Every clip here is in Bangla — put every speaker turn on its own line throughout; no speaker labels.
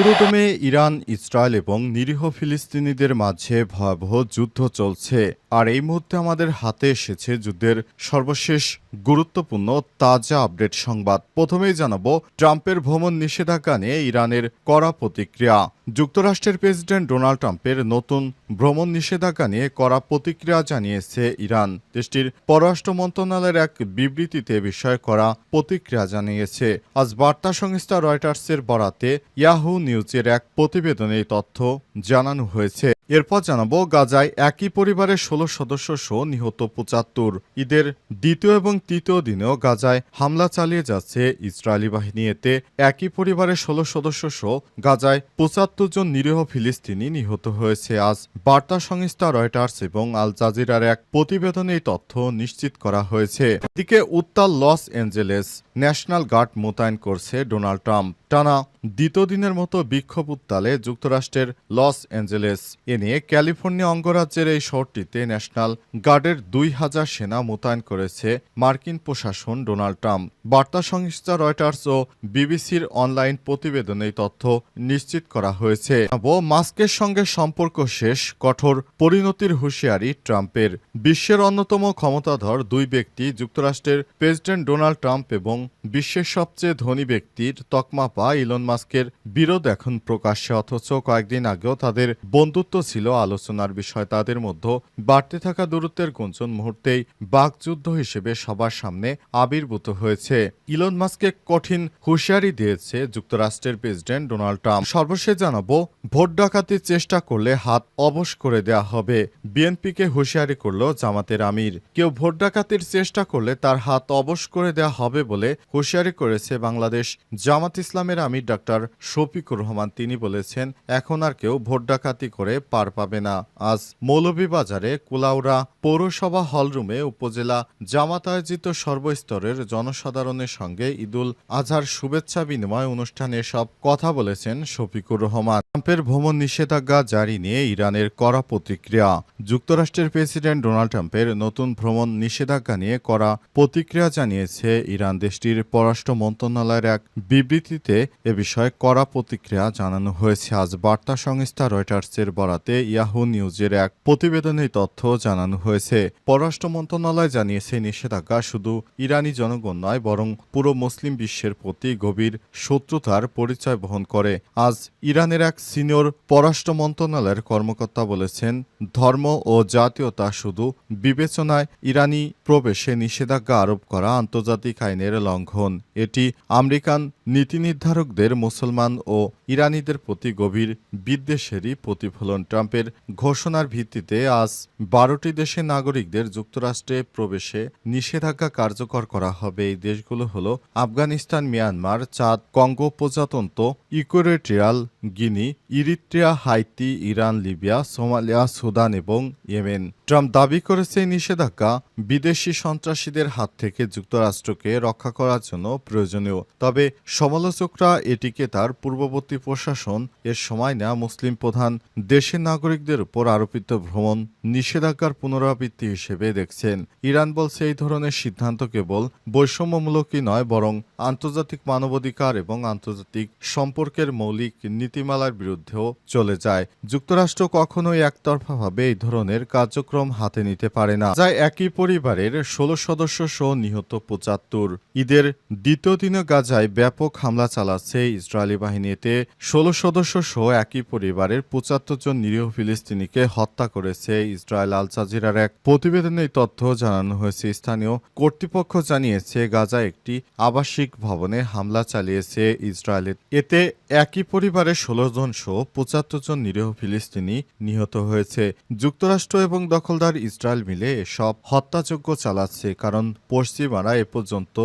পুরোদমে ইরান ইসরায়েল এবং নিরীহ ফিলিস্তিনিদের মাঝে ভয়াবহ যুদ্ধ চলছে। আর এই মুহূর্তে আমাদের হাতে এসেছে যুদ্ধের সর্বশেষ গুরুত্বপূর্ণ তাজা আপডেট সংবাদ। প্রথমেই জানাব, ট্রাম্পের ভ্রমণ নিষেধাজ্ঞা নিয়ে ইরানের কড়া প্রতিক্রিয়া। যুক্তরাষ্ট্রের প্রেসিডেন্ট ডোনাল্ড ট্রাম্পের নতুন ভ্রমণ নিষেধাজ্ঞা নিয়ে কড়া প্রতিক্রিয়া জানিয়েছে ইরান। দেশটির পররাষ্ট্র মন্ত্রণালয়ের এক বিবৃতিতে বিষয়ে করা প্রতিক্রিয়া জানিয়েছে। আজ বার্তা সংস্থা রয়টার্সের বরাতে ইয়াহু নিউজের এক প্রতিবেদনে তথ্য জানানো হয়েছে। এরপর জানাব, গাজায় একই পরিবারের ষোলো সদস্য সহ নিহত পঁচাত্তর। ঈদের দ্বিতীয় এবং তৃতীয় দিনেও গাজায় হামলা চালিয়ে যাচ্ছে ইসরায়েলি বাহিনী। এতে একই পরিবারের ষোলো সদস্য সহ গাজায় পঁচাত্তর জন নিরীহ ফিলিস্তিনি নিহত হয়েছে। আজ বার্তা সংস্থা রয়টার্স এবং আল জাজিরার এক প্রতিবেদনে এই তথ্য নিশ্চিত করা হয়েছে। এদিকে উত্তাল লস অ্যাঞ্জেলেস ন্যাশনাল গার্ড মোতায়েন করছে ডোনাল্ড ট্রাম্প। টানা দ্বিতীয় দিনের মতো বিক্ষোভ উত্তালে যুক্তরাষ্ট্রের লস অ্যাঞ্জেলেস। এ নিয়ে ক্যালিফোর্নিয়া অঙ্গরাজ্যের এই শহরটিতে ন্যাশনাল গার্ডের দুই হাজার সেনা মোতায়েন করেছে মার্কিন প্রশাসন ডোনাল্ড ট্রাম্প। বার্তা সংস্থা রয়টার্স ও বিবিসির অনলাইন প্রতিবেদনে এই তথ্য নিশ্চিত করা হয়েছে। ও মাস্কের সঙ্গে সম্পর্ক শেষ, কঠোর পরিণতির হুঁশিয়ারি ট্রাম্পের। বিশ্বের অন্যতম ক্ষমতাধর দুই ব্যক্তি যুক্তরাষ্ট্রের প্রেসিডেন্ট ডোনাল্ড ট্রাম্প এবং বিশ্বের সবচেয়ে ধনী ব্যক্তির তকমা পা ইলন মাস্কের বিরোধ এখন প্রকাশ্যে, অথচ কয়েকদিন আগেও তাদের বন্ধুত্ব ছিল আলোচনার বিষয়। তাদের মধ্যে বাড়তে থাকা দূরত্বের গুঞ্জন মুহূর্তেই বাকযুদ্ধ হিসেবে সবার সামনে আবির্ভূত হয়েছে। ইলন মাস্কে কঠিন হুঁশিয়ারি দিয়েছে যুক্তরাষ্ট্রের প্রেসিডেন্ট ডোনাল্ড ট্রাম্প। সর্বশেষ জানাব, ভোট ডাকাতির চেষ্টা করলে হাত অবশ করে দেয়া হবে। বিএনপিকে হুঁশিয়ারি করল জামাতের আমির। কেউ ভোট ডাকাতির চেষ্টা করলে তার হাত অবশ করে দেয়া হবে বলে হুঁশিয়ারি করেছে বাংলাদেশ জামাত ইসলামের আমির ডাক্তার শফিকুর রহমান তিনি বলেছেন, এখন আর কেউ ভোট ডাকাতি করে পার পাবে না। আজ মৌলভীবাজারে কুলাউড়া পৌরসভা হলরুমে উপজেলা জামাত আয়োজিত সর্বস্তরের জনসাধারণের সঙ্গে ঈদুল আজহার শুভেচ্ছা বিনিময় অনুষ্ঠানে সব কথা বলেছেন শফিকুর রহমান। ট্রাম্পের ভ্রমণ নিষেধাজ্ঞা জারি নিয়ে ইরানের কড়া প্রতিক্রিয়া। যুক্তরাষ্ট্রের প্রেসিডেন্ট ডোনাল্ড ট্রাম্পের নতুন ভ্রমণ নিষেধাজ্ঞা নিয়ে কড়া প্রতিক্রিয়া জানিয়েছে ইরান দেশটির পররাষ্ট্র মন্ত্রণালয়ের এক বিবৃতিতে এ বিষয়ে কড়া প্রতিক্রিয়া জানানো হয়েছে। আজ বার্তা সংস্থা রয়টার্সের বরাতে ইয়াহু নিউজের এক প্রতিবেদনে তথ্য জানানো হয়েছে। পররাষ্ট্র মন্ত্রণালয় জানিয়েছে, নিষেধাজ্ঞা শুধু ইরানি জনগণ নয়, বরং পুরো মুসলিম বিশ্বের প্রতি গভীর শত্রুতার পরিচয় বহন করে। আজ ইরানের এক সিনিয়র পররাষ্ট্র মন্ত্রণালয়ের কর্মকর্তা বলেছেন, ধর্ম ও জাতীয়তা শুধু বিবেচনায় ইরানি প্রবেশে নিষেধাজ্ঞা আরোপ করা আন্তর্জাতিক আইনের লঙ্ঘন। এটি আমেরিকান নীতি নির্ধারকদের মুসলমান ও ইরানিদের প্রতি গভীর বিদ্বেষেরই প্রতিফলন। ট্রাম্পের ঘোষণার ভিত্তিতে আজ বারোটি দেশের নাগরিকদের যুক্তরাষ্ট্রে প্রবেশে নিষেধাজ্ঞা কার্যকর করা হবে। এই দেশগুলো হল আফগানিস্তান, মিয়ানমার, চাঁদ, কঙ্গো প্রজাতন্ত্র, Equatorial Guinea Eritrea Haiti Iran Libya Somalia Sudan এবং ইয়েমেন। ট্রাম্প দাবি করেছে এই নিষেধাজ্ঞা বিদেশি সন্ত্রাসীদের হাত থেকে যুক্তরাষ্ট্রকে রক্ষা করার জন্য প্রয়োজনীয়। তবে সমালোচকরা এটিকে তার পূর্ববর্তী প্রশাসন, এর সময় না মুসলিম প্রধান, দেশের নাগরিকদের উপর আরোপিত ভ্রমণ নিষেধাজ্ঞার পুনরাবৃত্তি হিসেবে দেখছেন। ইরান বলছে এই ধরনের সিদ্ধান্ত কেবল বৈষম্যমূলকই নয়, বরং আন্তর্জাতিক মানবাধিকার এবং আন্তর্জাতিক সম্পর্কের মৌলিক নীতিমালার বিরুদ্ধেও চলে যায়। যুক্তরাষ্ট্র কখনোই একতরফাভাবে এই ধরনের কার্যক্রম হাতে নিতে পারে না। যা একই পরিবারের ষোলো সদস্য সহ নিহত পঁচাত্তর। ঈদের দ্বিতীয় দিনে গাজায় ব্যাপক হামলা চালাচ্ছে ইসরায়েলি বাহিনীতে ষোলো সদস্য সহ একই পরিবারের পঁচাত্তর জন নিরীহ ফিলিস্তিনিকে হত্যা করেছে ইসরায়েল আল জাজিরার এক প্রতিবেদনে এই তথ্য জানানো হয়েছে। স্থানীয় কর্তৃপক্ষ জানিয়েছে গাজা একটি আবাসিক ভবনে হামলা চালিয়েছে ইসরায়েলের এতে একই পরিবারের ষোলো জন সহ পঁচাত্তর জন নিরীহ ফিলিস্তিনি নিহত হয়েছে। যুক্তরাষ্ট্র এবং দখলদার ইসরায়েল মিলে এসব হত্যাযজ্ঞ চালাচ্ছে, কারণ পশ্চিমারা এ পর্যন্ত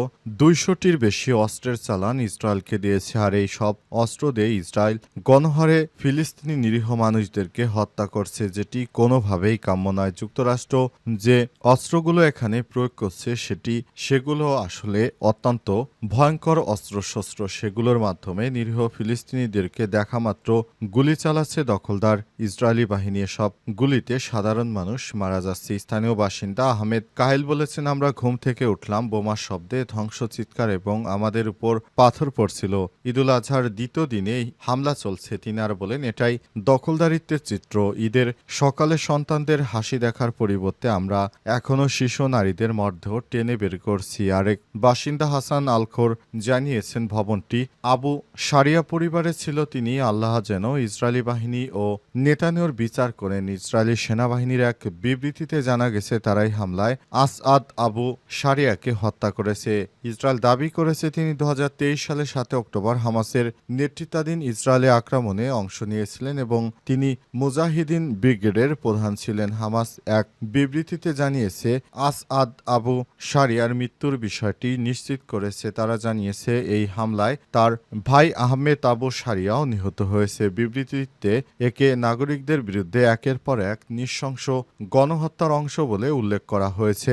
দুইশোটির বেশি অস্ত্রের চালান ইসরায়েলকে দিয়েছে, আর এই সব অস্ত্র দিয়ে ইসরায়েল গণহারে ফিলিস্তিনি নিরীহ মানুষদেরকে হত্যা করছে, যেটি কোনোভাবেই কাম্য নয়। যুক্তরাষ্ট্র যে অস্ত্রগুলো এখানে প্রয়োগ করছে, সেটি, সেগুলো আসলে অত্যন্ত ভয়ঙ্কর অস্ত্রশস্ত্র। সেগুলোর মাধ্যমে নিরীহ ফিলিস্তিনিদেরকে দেখামাত্র গুলি চালাচ্ছে দখলদার ইসরায়েলি বাহিনী। সব গুলিতে সাধারণ মানুষ মারা যাচ্ছে স্থানীয় বাসিন্দা আহমেদ কাহেল বলেছেন, আমরা ঘুম থেকে উঠলাম, বোমার শব্দে ধ্বংস চিৎকার এবং আমাদের উপর পাথর পড়ছিল। ঈদুল আজহার দ্বিতীয় দিনেই হামলা চলছে, তিনি আর বলেন। এটাই দখলদারিত্বের চিত্র। ঈদের সকালে সন্তানদের হাসি দেখার পরিবর্তে আমরা এখনও শিশু নারীদের মধ্যেও টেনে বের করছি। আরেক বাসিন্দা হাসান আলখোর জানিয়েছেন, ভবনটি আবু সারিয়া পরিবারে ছিল, তিনি আল্লাহ যেন ইসরায়েলি বাহিনী ও নেতানিয়র বিচার করেন। ইসরায়েলি সেনাবাহিনীর এক বিবৃতিতে জানা গেছে, তারাই হামলায় আসআদ আবু সারিয়াকে হত্যা করেছে। ইসরায়েল দাবি করেছে, তিনি দু সালে সাতে অক্টোবর হামাসের নেতৃত্বাধীন ইসরায়েলে আক্রমণে অংশ নিয়েছিলেন এবং তিনি মুজাহিদিন ব্রিগেডের প্রধান ছিলেন। হামাস এক বিবৃতিতে জানিয়েছে আসআদ আবু সারিয়ার মৃত্যুর বিষয়টি নিশ্চিত করেছে। তারা জানিয়েছে, এই হামলায় তার ভাই আহমেদ আবু সারিয়াও নিহত হয়েছে। বিবৃতিতে একে নাগরিকদের বিরুদ্ধে একের পর এক নৃশংস গণহত্যার অংশ বলে উল্লেখ করা হয়েছে।